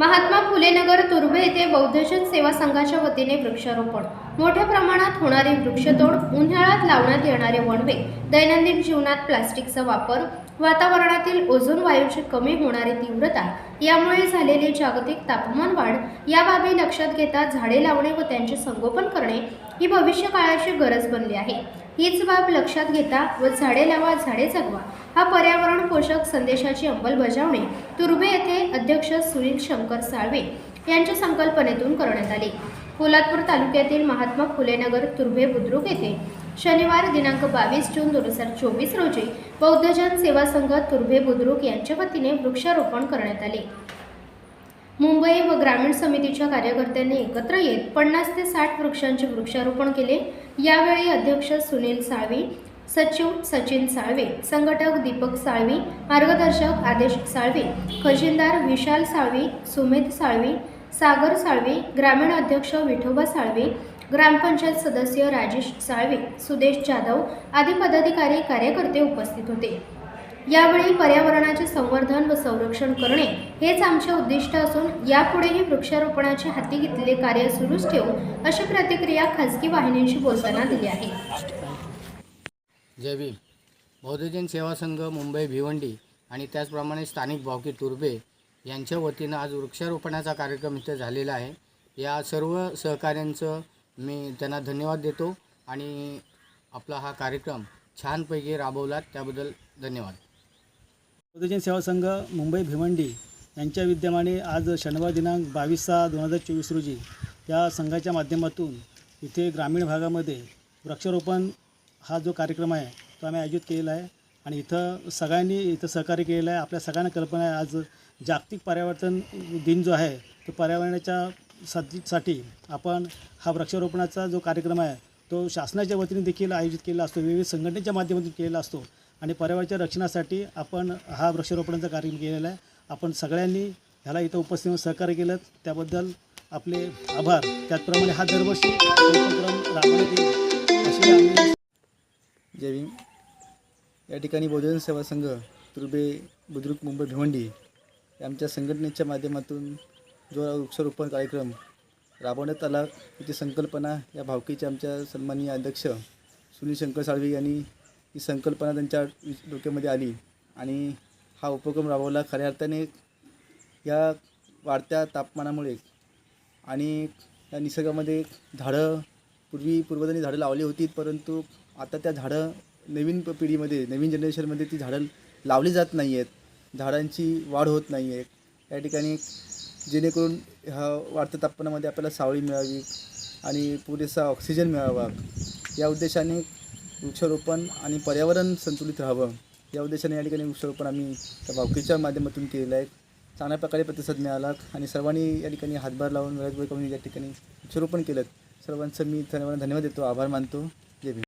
महात्मा फुलेनगर तुर्भे येथे बौद्धजन सेवा संघाच्या वतीने वृक्षारोपण. मोठ्या प्रमाणात होणारी वृक्षतोड उन्हाळ्यात लावण्यात येणारे वणवे दैनंदिन जीवनात प्लास्टिकचा वापर वातावरणातील ओझोन वायूची कमी होणारी तीव्रता यामुळे झालेली जागतिक तापमान वाढ या बाबी लक्षात घेता झाडे लावणे व त्यांचे संगोपन करणे ही भविष्य काळाची गरज बनली आहे. हीच बाब लक्षात घेता व झाडे लावा झाडे जगवा हा पर्यावरण पोषक संदेशाची अंमलबजावणी तुर्भे येथे अध्यक्ष सुनील शंकर साळवे यांच्या संकल्पनेतून करण्यात आली. पोलादपूर तालुक्यातील महात्मा फुलेनगर तुर्भे बुद्रुक येथे शनिवार दिनांक बावीस जून दोन हजार चोवीस रोजी बौद्धजन सेवा संघ तुर्भे बुद्रुक यांच्या वतीने वृक्षारोपण करण्यात आले. मुंबई व ग्रामीण समितीच्या कार्यकर्त्यांनी एकत्र येत पन्नास ते साठ वृक्षांचे वृक्षारोपण केले. यावेळी अध्यक्ष सुनील साळवी सचिव सचिन साळवे संघटक दीपक साळवी मार्गदर्शक आदेश साळवे खजिनदार विशाल साळवी सुमित साळवी सागर साळवे ग्रामीण अध्यक्ष विठोबा साळवे ग्रामपंचायत सदस्य राजेश साळवे सुदेश जाधव आदी पदाधिकारी कार्यकर्ते उपस्थित होते. यावेळी पर्यावरणाचे संवर्धन व संरक्षण करणे हेच आमचे उद्दिष्ट असून यापुढेही वृक्षारोपणाचे हाती घेतलेले कार्य सुरूच ठेवू अशी प्रतिक्रिया खासगी वाहिन्यांशी बोलताना दिली आहे. जय भीम. बौद्धजन सेवा संघ मुंबई भिवंडी आणि त्याचप्रमाणे स्थानिक भावकी तुर्बे यांच्या वतीनं आज वृक्षारोपणाचा कार्यक्रम इथं झालेला आहे. या सर्व सहकाऱ्यांचं मी त्यांना धन्यवाद देतो आणि आपला हा कार्यक्रम छानपैकी राबवलात. त्याबद्दल धन्यवाद. बौद्धजन सेवा संघ मुंबई भिवंडी यांच्या विद्यमाने आज शनिवार दिनांक बावीस सहा दोन हजार चोवीस रोजी या संघाच्या माध्यमातून इथे ग्रामीण भागामध्ये वृक्षारोपण हा जो कार्यक्रम आहे तो आम्ही आयोजित केलेला आहे. आणि इथं सगळ्यांनी इथं सहकार्य केलेलं आहे. आपल्या सगळ्यांना कल्पना आहे आज जागतिक पर्यावरण दिन जो आहे तो पर्यावरणाच्या साथी- साठी आपण हा वृक्षारोपणाचा जो कार्यक्रम आहे तो शासनाच्या वतीने देखील आयोजित केलेला असतो विविध संघटनेच्या माध्यमातून केलेला असतो. आणि पर्यावरणाच्या रक्षणासाठी आपण हा वृक्षारोपणाचा कार्यक्रम केलेला आहे. आपण सगळ्यांनी ह्याला इथं उपस्थित होऊन सहकार्य केलं. त्याबद्दल आपले आभार. त्याचप्रमाणे हा दरवर्षी उपक्रम राबवण्यात येईल. अशी जय भीम. या ठिकाणी बौद्धजन सेवा संघ तुर्बे बुद्रुक मुंबई भिवंडी आमच्या संघटनेच्या माध्यमातून जो वृक्षारोपण कार्यक्रम राबवण्यात आला त्याची संकल्पना या भावकीच्या आमच्या सन्माननीय अध्यक्ष सुनील शंकर साळवी यांनी ही संकल्पना त्यांच्या डोक्यामध्ये आली आणि हा उपक्रम राबवला खऱ्या अर्थाने या वाढत्या तापमानामुळे आणि या निसर्गामध्ये झाडं पूर्वी पूर्वजांनी झाडं लावली होती परंतु आता त्या झाडं नवीन प- पिढीमध्ये नवीन जनरेशनमध्ये ती झाडं लावली जात नाही आहेत झाडांची वाढ होत नाही आहे या ठिकाणी जेणेकरून ह्या वाढत्या तापमानामध्ये आपल्याला सावळी मिळावी आणि पुरेसा ऑक्सिजन मिळावा. या उद्देशाने वृक्षारोपण आणि पर्यावरण संतुलित राहावं. या उद्देशाने या ठिकाणी वृक्षारोपण आम्ही त्या वावकीच्या माध्यमातून केलेलं आहे. चांगल्या प्रकारे प्रतिसाद मिळाला आणि सर्वांनी या ठिकाणी हातभार लावून वेळात वेळ करून या ठिकाणी वृक्षारोपण केलं. सर्वांचं मी सर्वांना धन्यवाद देतो. आभार मानतो. जय भीम.